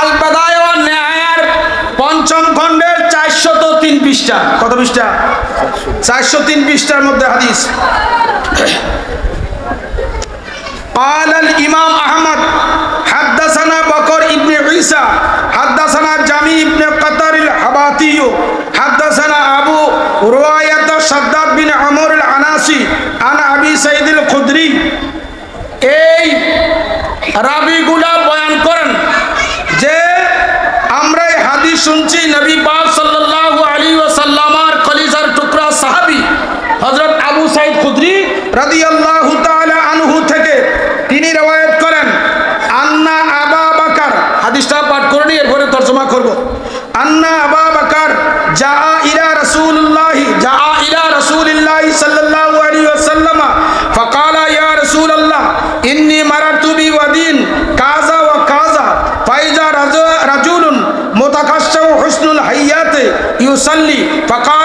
আলবেদায় ও ন্যায়ের পঞ্চম খণ্ডের চারশত তিন পৃষ্ঠা। কত পৃষ্ঠা? চারশো তিন পৃষ্ঠার মধ্যে হাদিস। পালাল ইমাম আহমদ হাদ্দাসানা বকর ইবনে ঈসা হাদ্দাসানা জামি ইবনে কাতারিল হাবাতিও হাদ্দাসানা আবু রুয়ায়াত সাদ্দাদ বিন আমর আল আনাসি আন আবি সাইদুল খুদরি এই রাবিগুলা বয়ান করেন যে আমরা এই হাদিস শুনছি, নবী পাক সাল্লাল্লাহু আলাইহি ওয়াসাল্লামার কলিজার টুকরা সাহাবী হযরত আবু সাইদ খুদরি রাদিয়াল্লাহু ইন্নি মারার তুবি ওয়াদিন কাজা ও কাজা ফাইজা রাজুলুন মোতাকাশ হুসনুল হাইয়াতে ইউসাল্লি ফাকা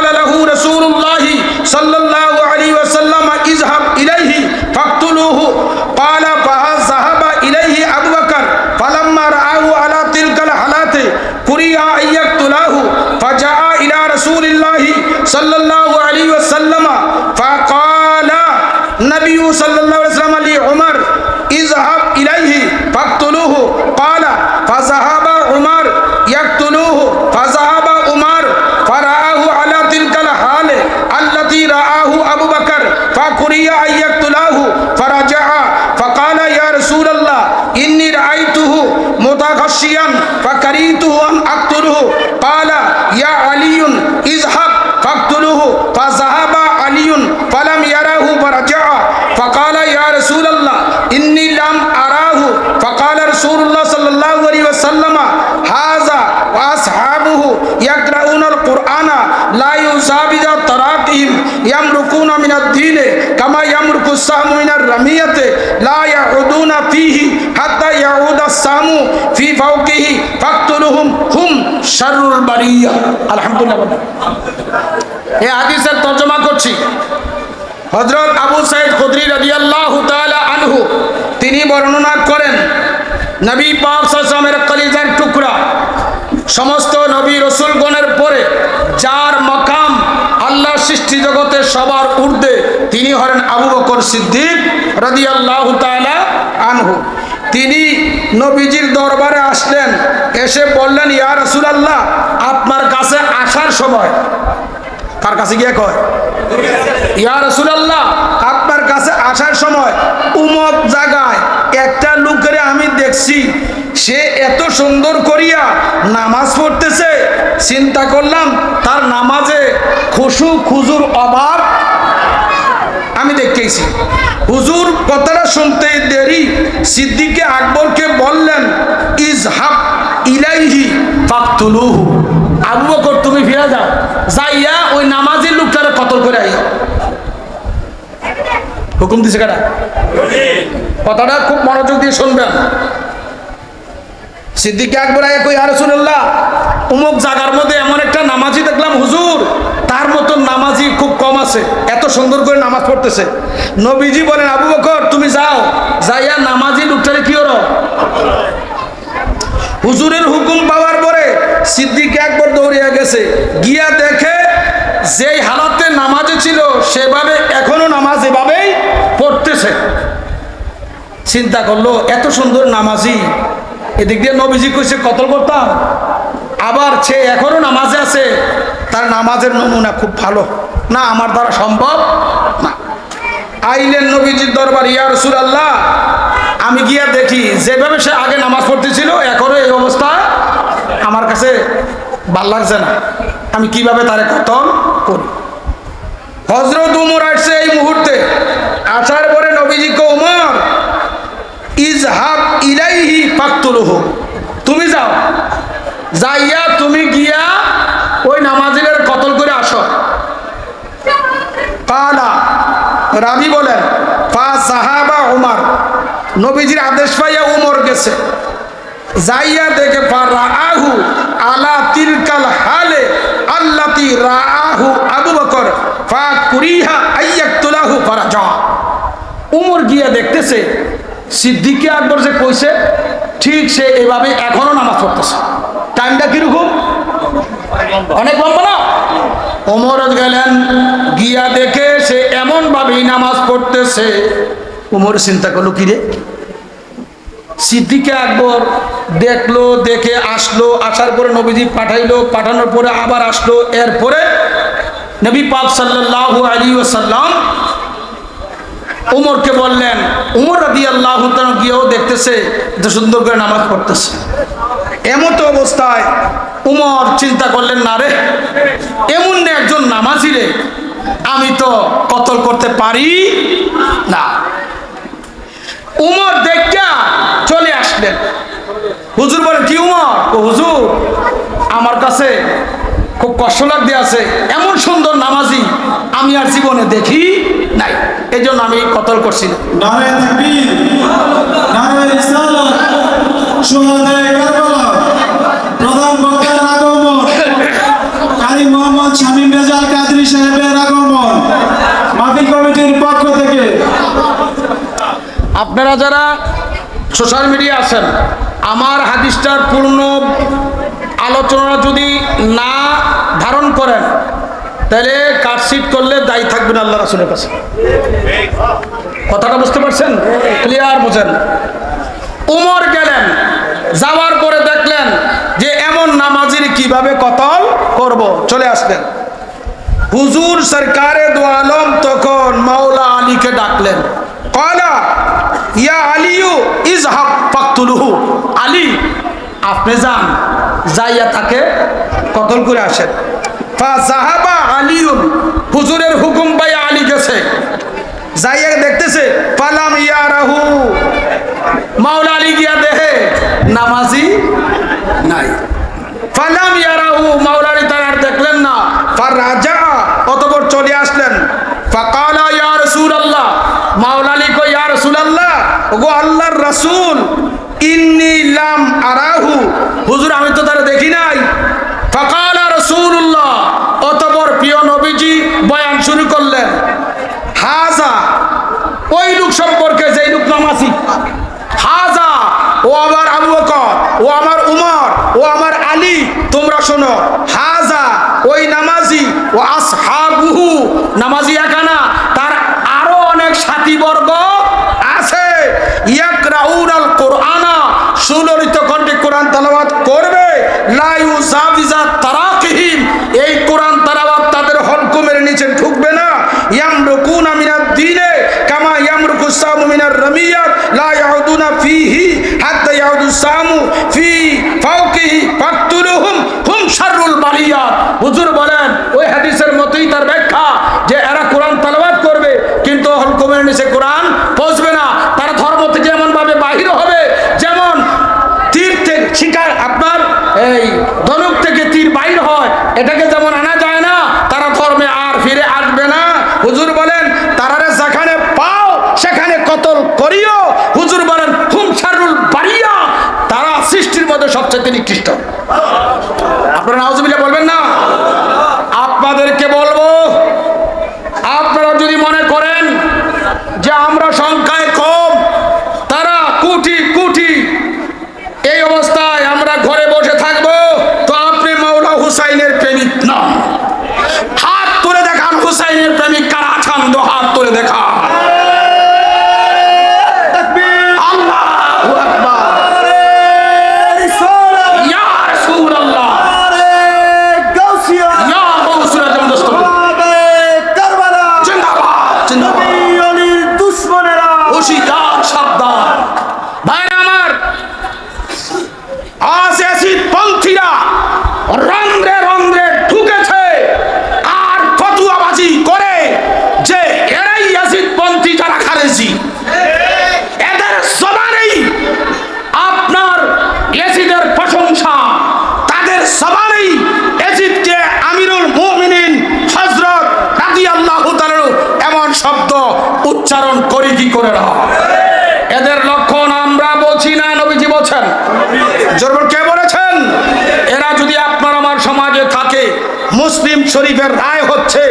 ফাজাহাবা উমার ফারাহু আলা তিলকাল হালে আল্লাতি রাআহু আবু বকর ফাকুরিয়া আইয়াকতুলাহু ফারাজা ফাকালা ইয়া রাসূলুল্লাহ ইন্নী রাআইতুহু মুতাগাশিয়ান ফাকারিতুহু আন আকতুলুহু ক্বালা ইয়া আলিয়ুন ইযহাব ফাকতুলুহু ফাজাহাবা সাহাবিদা তারাকিম ইয়ামরুকুনা মিনাদ দ্বীনে কামা ইয়ামরুকু সামু মিনার রামিয়াতে, লা ইয়াউদুনা ফিহি হাত্তা ইয়াউদা সামু ফি ফাওকিহি ফাকতুলুহুম হুম শাররুল বারিয়া। আলহামদুলিল্লাহ এই তর্জমা করছি। হযরত আবু সাইদ খুদরি রাদিয়াল্লাহু তাআলা আনহু, তিনি বর্ণনা করেন, নবী পাক সাল্লাল্লাহু আলাইহি ওয়াসাল্লামের টুকরা সমস্ত নবী রসুলগণের পরে যার মকাম আল্লাহ সৃষ্টি জগতে সবার ঊর্ধ্বে, তিনি হলেন আবু বকর সিদ্দিক রাদিয়াল্লাহু তাআলা আনহু। তিনি নবীজির দরবারে আসলেন, এসে বললেন, ইয়া রসুল আল্লাহ আপনার কাছে আসার সময়। কার কাছে গিয়ে কয়? ইয়া রসুল আল্লাহ আপনার কাছে আসার সময় উমক জায়গায় একটা লোকের আমি দেখছি, সে এত সুন্দর করিয়া নামাজ পড়তেছে, চিন্তা করলাম তার নামাজে খুশু খুজুর অভাব। আমি দেখতেছি। হুজুর কথাটা শুনতে দেরি। সিদ্দিকে আকবরকে বললেন ইজ হাব ইলাইহি ফাকতুলুহু। আবু বকর, তুমি ফিরে যাও। যাইয়া ওই নামাজের লোকটারে কতল করে আই হুকুম দিছে কারা? কথাটা খুব মনোযোগ দিয়ে শুনবেন। সিদ্দিকে আকবর আগে কই রাসূলুল্লাহ, উমুক জায়গার মধ্যে এমন একটা নামাজি দেখলাম, হুজুর, তার মতন নামাজি খুব কম আছে, এত সুন্দর করে নামাজ পড়তেছে। নবীজি বলেন, আবু বকর, তুমি যাও, যাইয়া নামাজি লোকটারে কি করো হুজুরের হুকুম পাওয়ার পরে সিদ্দিক একবার দৌড়িয়া গেছে। গিয়া দেখে যেই হালাতে নামাজে ছিল, সেভাবে পড়তেছে চিন্তা করল, এত সুন্দর নামাজি। এদিক দিয়ে নবীজি কইছে, কতল করতাম। আবার সে এখনও নামাজে আছে। তার নামাজের নমুনা খুব ভালো। না, আমার দ্বারা সম্ভব না। আইলেন নবীজির দরবার, ইয়া রাসূলুল্লাহ, আমি গিয়া দেখি, যেভাবে সে আগে নামাজ পড়তেছিল, এখনও এই অবস্থা আমার কাছে ভালো লাগছে না। আমি কীভাবে তারে কতল করি? হজরত উমর আসছে এই মুহূর্তে। আসার পরে নবীজি তুমি যাও। যাইয়া তুমি গিয়া ওই নামাজিদের কতল করে আসো। রাবি বলেন নবীজির আদেশ পাইয়া উমর গেছে। যাইয়া দেখে, ফা রাআহু আলা তিলকাল হালে আল্লাতি রাআহু আবু বকর। ফা কুরিহা আইয়াকতুলাহু ফারাজা। উমর গিয়া দেখতেছে সিদ্দিকে আকবর যে কইছে, ঠিক সে এভাবে এখনও নামাজ পড়তেছে। টাইমটা কীরকম? অনেক লম্বা না? ওমর গেলেন, গিয়া দেখে সে এমন ভাবেই নামাজ পড়তেছে। ওমর চিন্তা করল, কিরে? সিদ্দিকে আকবর দেখল, দেখে আসলো, আসার পরে নবীজি পাঠাইলো, পাঠানোর পরে আবার আসলো। এরপরে নবী পাক সাল্লাল্লাহু আলী ওসাল্লাম উমরকে বললেন, উমর রাদি আল্লাহ গিয়েও দেখতেছে যে সুন্দর করে নামাজ পড়তেছে। এমত অবস্থায় উমর চিন্তা করলেন, না রে, এমন একজন নামাজি রে, আমি তো কতল করতে পারি? না। উমর দেখা চলে আসলেন। হুজুর বলেন কি উমর? ও হুজুর, আমার কাছে খুব কষ্ট লাগতে আছে। এমন সুন্দর নামাজি আমি আর জীবনে দেখি নাই। এই জন্য আমি কতল করছি না। প্রধান বক্তার আগমন কারি মোহাম্মদ শামীম রেজাল কাদরি সাহেবের আগমন মাহফিল কমিটির পক্ষ থেকে। আপনারা যারা সোশ্যাল মিডিয়া আছেন আমার হাদিসটার পূর্ণ আলোচনা যদি না ধারণ করেন, তাহলে কাটশিট করলে দায়ী থাকবেন আল্লাহ রাসুলের কাছে। কথাটা বুঝতে পারছেন? ক্লিয়ার বুঝেন? উমর গেলেন, যাওয়ার পরে দেখলেন যে এমন নামাজির কীভাবে কতল করব, চলে আসলেন। হুজুর সরকারে দো আলম তখন মাওলা আলীকে ডাকলেন। কলা, ইয়া আলিউ ইজহাব ফাকতুলুহু। আলী আপনি যান, যাইয়া তাকে কতল করে আসেন। জাহাবা হুজুরের হুকুম পাই আলী গেছে। যাইয়া দেখতেছে, পালাম ইয়া রাহু মাওলা আলী গিয়া দেহে নামাজি নাই। ফালাম ইয়ারাহু মাওলানি তার আর দেখলেন না। ফার রাজা, অতপর চলে আসলেন। ফাকালা ইয়া রাসূলুল্লাহ মাওলানি কই ইয়া রাসূলুল্লাহ, ওগো আল্লাহর রাসূল আমি তো তারে দেখি নাই। অতপর প্রিয় নবীজি বয়ান শুরু করলেন। হাজা, ওই লোক সম্পর্কে যেই লোক নামাজি। হাজা, ও আমার আবু ও আমার উমর, ও আমার আলী, তোমরা শোনো। হাজা, ওই নামাজি, ও আসহাবুহু, নামাজি একানা, তার আরও অনেক সাথীবর্গ আছে। ইয়াকরাউনাল কোরআনা সুললিত কণ্ঠে কোরআন তালাওয়াত করবে। লা ইউজাবিজা তারাকিহিম। এই কোরআন তালাওয়াত তাদের হলকুমের নিচে ঢুকবে না। ইয়ামরুকুনা মিনাদ দিনে কামা ইয়ামরুকু সামু মিনার রামিয়াত। লা ইয়াউদুনা ফিহি হাত্তা ইয়াউদু সামু ফি ফাওকিহি ফাকতুলুহুম। হুম শাররুল বালিয়াত। হুজুর বলেন ওই হাদিসের মতোই তার ব্যাখ্যা যে এরা কোরআন তালাওয়াত করবে কিন্তু হলকুমের নিচে কোরআন পৌঁছবে না তারা ধর্ম থেকে এমন ভাবে বাহির হবে যেমন তীর থেকে শিকার আপনার এই ধনুক থেকে তীর বাইর হয় এটাকে যেমন আনা যায় না তারা ধর্মে আর ফিরে আসবে না হুজুর বলেন তারারে যেখানে পাও সেখানে কতল করিও হুজুর বলেন হুম শারুল বাড়িয়া তারা সৃষ্টির মধ্যে সবচেয়ে নিকৃষ্ট আপনারা নাউজুবিল্লাহ বলবেন না আপনাদেরকে বলব আপনারা যদি মনে করেন যে আমরা সংখ্যায় কম তারা কোটি কোটি। এই অবস্থায় উচ্চারণ করি কি করে না? এদের লক্ষণ আমরা বলছি না, নবীজি বলছেন। কে বলেছেন? এরা যদি আপনার আমার সমাজে থাকে, মুসলিম শরীফের রায় হচ্ছে